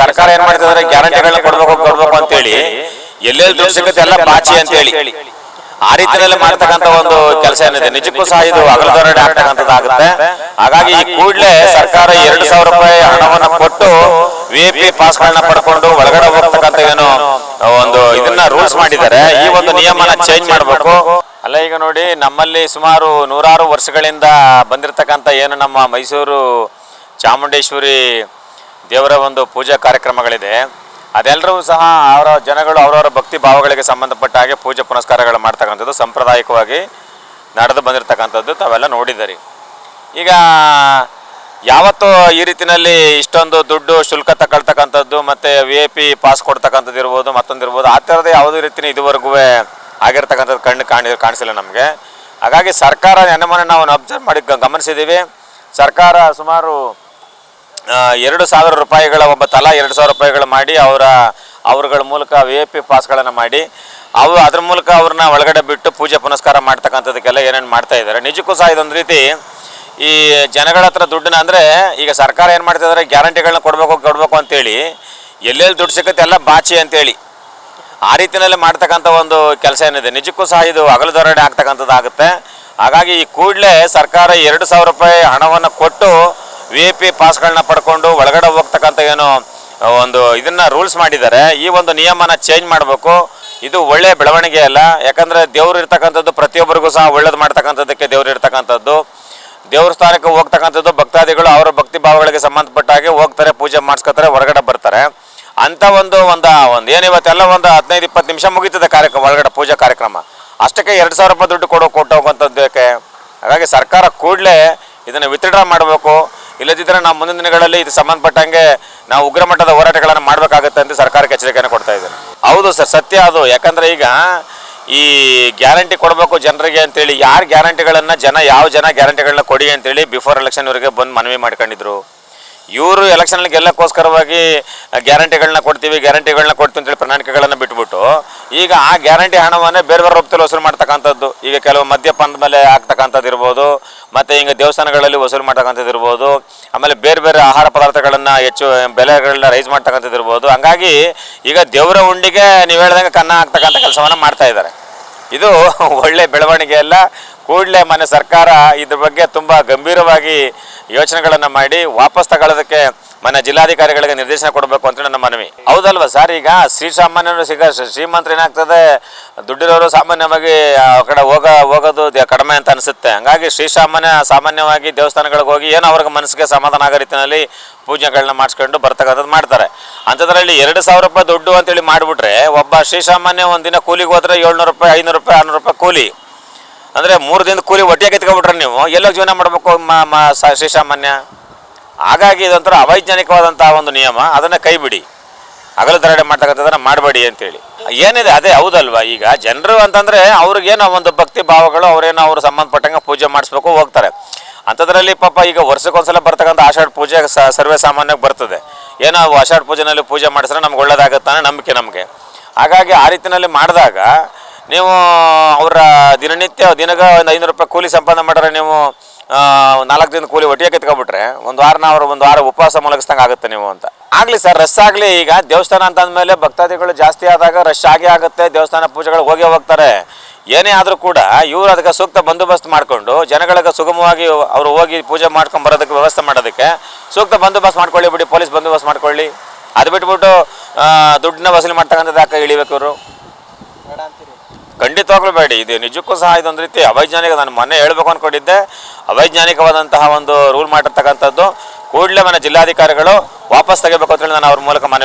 ಸರ್ಕಾರ ಏನ್ ಮಾಡ್ತಿದ್ರೆ? ಗ್ಯಾರಂಟಿಗಳನ್ನ ಕೊಡ್ಬೇಕು ಕೊಡ್ಬೇಕು ಅಂತ ಹೇಳಿ ಎಲ್ಲೆಲ್ಲಿ ದುಡ್ಡು ಸಿಗುತ್ತೆ ಎಲ್ಲ ಅಂತ ಹೇಳಿ ಆ ರೀತಿಯಲ್ಲಿ ಮಾಡ್ತಕ್ಕಂತ ಒಂದು ಕೆಲಸ ಏನಿದೆ. ನಿಜಕ್ಕೂ ಸಹ ಇದು ಅಗಲದೊರಡೆ ಆಗ್ತಕ್ಕಂಥದ್ದಾಗುತ್ತೆ ಹಾಗಾಗಿ ಈ ಕೂಡಲೇ ಸರ್ಕಾರ ಎರಡು ಸಾವಿರ ರೂಪಾಯಿ ಹಣವನ್ನ ಕೊಟ್ಟು ವಿ ಪಿ ಪಾಸ್ ಗಳನ್ನ ಪಡ್ಕೊಂಡು ಒಳಗಡೆ ಹೋಗ್ತಕ್ಕಂಥ ಏನು, ಒಂದು ಇದನ್ನ ರೂಲ್ಸ್ ಮಾಡಿದ್ದಾರೆ. ಈ ಒಂದು ನಿಯಮನ ಚೇಂಜ್ ಮಾಡಬೇಕು. ಅಲ್ಲ, ಈಗ ನೋಡಿ, ನಮ್ಮಲ್ಲಿ ಸುಮಾರು ನೂರಾರು ವರ್ಷಗಳಿಂದ ಬಂದಿರತಕ್ಕಂಥ ಏನು ನಮ್ಮ ಮೈಸೂರು ಚಾಮುಂಡೇಶ್ವರಿ ದೇವರ ಒಂದು ಪೂಜಾ ಕಾರ್ಯಕ್ರಮಗಳಿದೆ. ಅದೆಲ್ಲರೂ ಸಹ ಅವರ ಜನಗಳು ಅವರವರ ಭಕ್ತಿ ಭಾವಗಳಿಗೆ ಸಂಬಂಧಪಟ್ಟ ಹಾಗೆ ಪೂಜೆ ಪುನಸ್ಕಾರಗಳು ಮಾಡ್ತಕ್ಕಂಥದ್ದು, ಸಾಂಪ್ರದಾಯಿಕವಾಗಿ ನಡೆದು ಬಂದಿರತಕ್ಕಂಥದ್ದು ತಾವೆಲ್ಲ ನೋಡಿದ್ದೀರಿ. ಈಗ ಯಾವತ್ತು ಈ ರೀತಿಯಲ್ಲಿ ಇಷ್ಟೊಂದು ದುಡ್ಡು ಶುಲ್ಕ ತಗೊಳ್ತಕ್ಕಂಥದ್ದು ಮತ್ತು ವಿ ಎ ಪಿ ಪಾಸ್ ಕೊಡ್ತಕ್ಕಂಥದ್ದು ಇರ್ಬೋದು, ಮತ್ತೊಂದು ಇರ್ಬೋದು, ಆ ಥರದ ಯಾವುದೇ ರೀತಿಯ ಇದುವರೆಗೂ ಆಗಿರ್ತಕ್ಕಂಥದ್ದು ಕಣ್ಣು ಕಾಣಿ, ಕಾಣಿಸಿಲ್ಲ ನಮಗೆ. ಹಾಗಾಗಿ ಸರ್ಕಾರ ನೆನ್ನೆ ಮೊನ್ನೆ ನಾವು ಅಬ್ಸರ್ವ್ ಮಾಡಿ ಗಮನಿಸಿದ್ದೀವಿ. ಸರ್ಕಾರ ಸುಮಾರು ಎರಡು ಸಾವಿರ ರೂಪಾಯಿಗಳ ಒಬ್ಬ ತಲಾ ಎರಡು ಸಾವಿರ ರೂಪಾಯಿಗಳು ಮಾಡಿ ಅವರ, ಅವರುಗಳ ಮೂಲಕ ವಿ ಐ ಪಿ ಪಾಸ್ಗಳನ್ನು ಮಾಡಿ, ಅವು ಅದ್ರ ಮೂಲಕ ಅವ್ರನ್ನ ಒಳಗಡೆ ಬಿಟ್ಟು ಪೂಜೆ ಪುನಸ್ಕಾರ ಮಾಡ್ತಕ್ಕಂಥದ್ದಕ್ಕೆಲ್ಲ ಏನೇನು ಮಾಡ್ತಾ ಇದ್ದಾರೆ. ನಿಜಕ್ಕೂ ಸಹ ಇದೊಂದು ರೀತಿ ಈ ಜನಗಳ ಹತ್ರ ದುಡ್ಡನ್ನ ಅಂದರೆ ಈಗ ಸರ್ಕಾರ ಏನು ಮಾಡ್ತಾ ಇದ್ದಾರೆ ಗ್ಯಾರಂಟಿಗಳನ್ನ ಕೊಡಬೇಕು ಕೊಡಬೇಕು ಅಂತೇಳಿ ಎಲ್ಲೆಲ್ಲಿ ದುಡ್ಡು ಸಿಗುತ್ತೆ ಎಲ್ಲ ಬಾಚಿ ಅಂತೇಳಿ ಆ ರೀತಿಯಲ್ಲಿ ಮಾಡ್ತಕ್ಕಂಥ ಒಂದು ಕೆಲಸ ಏನಿದೆ. ನಿಜಕ್ಕೂ ಸಹ ಇದು ಅಗಲದೊರಡೆ ಆಗ್ತಕ್ಕಂಥದ್ದಾಗುತ್ತೆ. ಹಾಗಾಗಿ ಈ ಕೂಡಲೇ ಸರ್ಕಾರ ಎರಡು ಸಾವಿರ ರೂಪಾಯಿ ಹಣವನ್ನು ಕೊಟ್ಟು ವಿ ಐ ಪಿ ಪಾಸ್ಗಳನ್ನ ಪಡ್ಕೊಂಡು ಒಳಗಡೆ ಹೋಗ್ತಕ್ಕಂಥ ಏನು ಒಂದು ಇದನ್ನ ರೂಲ್ಸ್ ಮಾಡಿದ್ದಾರೆ. ಈ ಒಂದು ನಿಯಮನ ಚೇಂಜ್ ಮಾಡಬೇಕು. ಇದು ಒಳ್ಳೆ ಬೆಳವಣಿಗೆ ಅಲ್ಲ. ಯಾಕಂದರೆ ದೇವ್ರು ಇರ್ತಕ್ಕಂಥದ್ದು ಪ್ರತಿಯೊಬ್ಬರಿಗೂ ಸಹ ಒಳ್ಳೇದು ಮಾಡ್ತಕ್ಕಂಥದ್ದಕ್ಕೆ ದೇವ್ರು ಇರ್ತಕ್ಕಂಥದ್ದು. ದೇವ್ರ ಸ್ಥಾನಕ್ಕೆ ಹೋಗ್ತಕ್ಕಂಥದ್ದು ಭಕ್ತಾದಿಗಳು ಅವರ ಭಕ್ತಿ ಭಾವಗಳಿಗೆ ಸಂಬಂಧಪಟ್ಟಾಗೆ ಹೋಗ್ತಾರೆ, ಪೂಜೆ ಮಾಡಿಸ್ಕೊತಾರೆ, ಹೊರಗಡೆ ಬರ್ತಾರೆ. ಅಂತ ಒಂದು ಒಂದು ಒಂದು ಏನು ಇವತ್ತೆಲ್ಲ ಒಂದು ಹದಿನೈದು, ಇಪ್ಪತ್ತು ನಿಮಿಷ ಮುಗೀತದೆ ಕಾರ್ಯಕ್ರಮ, ಒಳಗಡೆ ಪೂಜಾ ಕಾರ್ಯಕ್ರಮ. ಅಷ್ಟಕ್ಕೆ ಎರಡು ಸಾವಿರ ರೂಪಾಯಿ ದುಡ್ಡು ಕೊಡೋ ಕೊಟ್ಟು ಹೋಗುವಂಥದ್ದಕ್ಕೆ ಹಾಗಾಗಿ ಸರ್ಕಾರ ಕೂಡಲೇ ಇದನ್ನು ವಿತ್ಡ್ರಾ ಮಾಡಬೇಕು. ಇಲ್ಲದಿದ್ದರೆ ನಾವು ಮುಂದಿನ ದಿನಗಳಲ್ಲಿ ಇದು ಸಂಬಂಧಪಟ್ಟಂಗೆ ನಾವು ಉಗ್ರ ಮಟ್ಟದ ಹೋರಾಟಗಳನ್ನು ಮಾಡಬೇಕಾಗುತ್ತೆ ಅಂತ ಸರ್ಕಾರಕ್ಕೆ ಎಚ್ಚರಿಕೆಯನ್ನು ಕೊಡ್ತಾ ಇದ್ದಾರೆ ಹೌದು ಸರ್, ಸತ್ಯ ಅದು. ಯಾಕಂದರೆ ಈಗ ಈ ಗ್ಯಾರಂಟಿ ಕೊಡಬೇಕು ಜನರಿಗೆ ಅಂತೇಳಿ, ಯಾರು ಗ್ಯಾರಂಟಿಗಳನ್ನು ಜನ, ಯಾವ ಜನ ಗ್ಯಾರಂಟಿಗಳನ್ನ ಕೊಡಿ ಅಂತೇಳಿ ಬಿಫೋರ್ ಎಲೆಕ್ಷನ್ವರೆಗೆ ಬಂದು ಮನವಿ ಮಾಡ್ಕೊಂಡಿದ್ರು. ಇವರು ಎಲೆಕ್ಷನಲ್ಲಿ ಗೆಲ್ಲಕ್ಕೋಸ್ಕರವಾಗಿ ಗ್ಯಾರಂಟಿಗಳನ್ನ ಕೊಡ್ತೀವಿ ಗ್ಯಾರಂಟಿಗಳನ್ನ ಕೊಡ್ತೀವಿ ಅಂತೇಳಿ ಪ್ರಣಾಳಿಕೆಗಳನ್ನು ಬಿಟ್ಬಿಟ್ಟು, ಈಗ ಆ ಗ್ಯಾರಂಟಿ ಹಣವನ್ನೇ ಬೇರೆ ಬೇರೆ ರೂಪದಲ್ಲಿ ವಸೂಲು ಮಾಡ್ತಕ್ಕಂಥದ್ದು. ಈಗ ಕೆಲವು ಮದ್ಯಪಾನದ ಮೇಲೆ ಆಗ್ತಕ್ಕಂಥದ್ದು ಇರ್ಬೋದು, ಮತ್ತು ಈಗ ದೇವಸ್ಥಾನಗಳಲ್ಲಿ ವಸೂಲು ಮಾಡ್ತಕ್ಕಂಥದ್ದು ಇರ್ಬೋದು, ಆಮೇಲೆ ಬೇರೆ ಬೇರೆ ಆಹಾರ ಪದಾರ್ಥಗಳನ್ನು ಹೆಚ್ಚು, ಬೆಲೆಗಳನ್ನ ರೈಸ್ ಮಾಡ್ತಕ್ಕಂಥದ್ದು ಇರ್ಬೋದು. ಹಂಗಾಗಿ ಈಗ ದೇವರ ಉಂಡಿಗೆ ನೀವು ಹೇಳ್ದಂಗೆ ಕನ್ನ ಆಗ್ತಕ್ಕಂಥ ಕೆಲಸವನ್ನು ಮಾಡ್ತಾ ಇದ್ದಾರೆ. ಇದು ಒಳ್ಳೆ ಬೆಳವಣಿಗೆ ಅಲ್ಲ ಕೂಡಲೇ ಮನೆ ಸರ್ಕಾರ ಇದ್ರ ಬಗ್ಗೆ ತುಂಬ ಗಂಭೀರವಾಗಿ ಯೋಚನೆಗಳನ್ನು ಮಾಡಿ ವಾಪಸ್ ತಗೊಳ್ಳೋದಕ್ಕೆ ಮನೆ ಜಿಲ್ಲಾಧಿಕಾರಿಗಳಿಗೆ ನಿರ್ದೇಶನ ಕೊಡಬೇಕು ಅಂತ ನನ್ನ ಮನವಿ. ಹೌದಲ್ವಾ ಸರ್? ಈಗ ಶ್ರೀಸಾಮಾನ್ಯರು ಸಿಗ ಶ್ರೀಮಂತರು ಏನಾಗ್ತದೆ, ದುಡ್ಡಿರೋರು ಸಾಮಾನ್ಯವಾಗಿ ಆ ಕಡೆ ಹೋಗ, ಹೋಗೋದು ಕಡಿಮೆ ಅಂತ ಅನಿಸುತ್ತೆ. ಹಂಗಾಗಿ ಶ್ರೀಸಾಮಾನ್ಯ ಸಾಮಾನ್ಯವಾಗಿ ದೇವಸ್ಥಾನಗಳಿಗೆ ಹೋಗಿ ಏನೋ ಅವ್ರಿಗೆ ಮನಸ್ಸಿಗೆ ಸಮಾಧಾನ ಆಗೋ ರೀತಿಯಲ್ಲಿ ಪೂಜೆಗಳನ್ನ ಮಾಡಿಸ್ಕೊಂಡು ಬರ್ತಕ್ಕಂಥದ್ದು ಮಾಡ್ತಾರೆ. ಅಂಥದ್ರಲ್ಲಿ ಎರಡು ಸಾವಿರ ರೂಪಾಯಿ ದುಡ್ಡು ಅಂತೇಳಿ ಮಾಡಿಬಿಟ್ರೆ, ಒಬ್ಬ ಶ್ರೀಸಾಮಾನ್ಯ ಒಂದಿನ ಕೂಲಿಗೆ ಹೋದ್ರೆ ಏಳ್ನೂರು ರೂಪಾಯಿ, ಐನೂರು ರೂಪಾಯಿ, ಆರುನೂರು ರೂಪಾಯಿ ಕೂಲಿ. ಅಂದರೆ ಮೂರು ದಿನದ ಕೂಲಿ ಒಟ್ಟಿಗೆ ಎತ್ಕೊಬಿಟ್ರೆ ನೀವು? ಎಲ್ಲೋ ಜೀವನ ಮಾಡಬೇಕು ಶ್ರೀಸಾಮಾನ್ಯ ಹಾಗಾಗಿ ಇದೊಂಥರ ಅವೈಜ್ಞಾನಿಕವಾದಂಥ ಒಂದು ನಿಯಮ. ಅದನ್ನು ಕೈ ಬಿಡಿ ಹಗಲು ತರಡೆ ಮಾಡ್ತಕ್ಕಂಥದ್ದನ್ನು ಮಾಡಬೇಡಿ ಅಂತೇಳಿ. ಏನಿದೆ? ಅದೇ ಹೌದಲ್ವಾ? ಈಗ ಜನರು ಅಂತಂದರೆ ಅವ್ರಿಗೇನೋ ಒಂದು ಭಕ್ತಿ ಭಾವಗಳು, ಅವ್ರೇನೋ ಅವ್ರು ಸಂಬಂಧಪಟ್ಟಂಗೆ ಪೂಜೆ ಮಾಡಿಸ್ಬೇಕು, ಹೋಗ್ತಾರೆ. ಅಂಥದ್ರಲ್ಲಿ ಪಾಪ ಈಗ ವರ್ಷಕ್ಕೊಂದ್ಸಲ ಬರ್ತಕ್ಕಂಥ ಆಷಾಢ ಪೂಜೆ ಸರ್ವೇ ಸಾಮಾನ್ಯಕ್ಕೆ ಬರ್ತದೆ. ಏನೋ ಆಷಾಢ ಪೂಜೆನಲ್ಲಿ ಪೂಜೆ ಮಾಡಿಸಿದ್ರೆ ನಮ್ಗೆ ಒಳ್ಳೇದಾಗುತ್ತೆ ಅನ್ನೋ ನಂಬಿಕೆ ನಮಗೆ. ಹಾಗಾಗಿ ಆ ರೀತಿಯಲ್ಲಿ ಮಾಡಿದಾಗ ನೀವು ಅವರ ದಿನನಿತ್ಯ ದಿನಗ ಒಂದು ಐನೂರು ರೂಪಾಯಿ ಕೂಲಿ ಸಂಪಾದನೆ ಮಾಡಿದ್ರೆ ನೀವು ನಾಲ್ಕು ದಿನ ಕೂಲಿ ಒಟ್ಟಿಗೆ ಕಿತ್ಕೊಬಿಟ್ರೆ ಒಂದು ವಾರ ನಾವು ಒಂದು ವಾರ ಉಪವಾಸ ಮಲಗಿಸ್ದಂಗೆ ಆಗುತ್ತೆ ನೀವು ಅಂತ. ಆಗಲಿ ಸರ್, ರಶ್ ಆಗಲಿ ಈಗ ದೇವಸ್ಥಾನ ಅಂತ ಅಂದಮೇಲೆ ಭಕ್ತಾದಿಗಳು ಜಾಸ್ತಿ ಆದಾಗ ರಶ್ ಆಗೇ ಆಗುತ್ತೆ, ದೇವಸ್ಥಾನ ಪೂಜೆಗಳು ಹೋಗೇ ಹೋಗ್ತಾರೆ. ಏನೇ ಆದರೂ ಕೂಡ ಇವರು ಅದಕ್ಕೆ ಸೂಕ್ತ ಬಂದೋಬಸ್ತ್ ಮಾಡಿಕೊಂಡು, ಜನಗಳಿಗೆ ಸುಗಮವಾಗಿ ಅವರು ಹೋಗಿ ಪೂಜೆ ಮಾಡ್ಕೊಂಡು ಬರೋದಕ್ಕೆ ವ್ಯವಸ್ಥೆ ಮಾಡೋದಕ್ಕೆ ಸೂಕ್ತ ಬಂದೋಬಸ್ತ್ ಮಾಡ್ಕೊಳ್ಳಿ ಬಿಡಿ, ಪೊಲೀಸ್ ಬಂದೋಬಸ್ತ್ ಮಾಡ್ಕೊಳ್ಳಿ. ಅದು ಬಿಟ್ಬಿಟ್ಟು ದುಡ್ಡನ್ನ ವಸೂಲಿ ಮಾಡ್ತಕ್ಕಂಥದ್ದು ಯಾಕೆ ಇಳಿಬೇಕು ಇವರು? ಖಂಡಿತವಾಗ್ಲೂ ಬೇಡಿ. ಇದು ನಿಜಕ್ಕೂ ಸಹ ಇದೊಂದು ರೀತಿ ಅವೈಜ್ಞಾನಿಕ ನಾನು ಮೊನ್ನೆ ಹೇಳ್ಬೇಕು ಅಂದ್ಕೊಂಡಿದ್ದೆ ಅವೈಜ್ಞಾನಿಕವಾದಂತಹ ಒಂದು ರೂಲ್ ಮಾಡಿರ್ತಕ್ಕಂಥದ್ದು ಕೂಡಲೇ ಮನೆ ಜಿಲ್ಲಾಧಿಕಾರಿಗಳು ವಾಪಸ್ ತೆಗಿಬೇಕು ಅಂತೇಳಿ ನಾನು ಅವ್ರ ಮೂಲಕ ಮನವಿ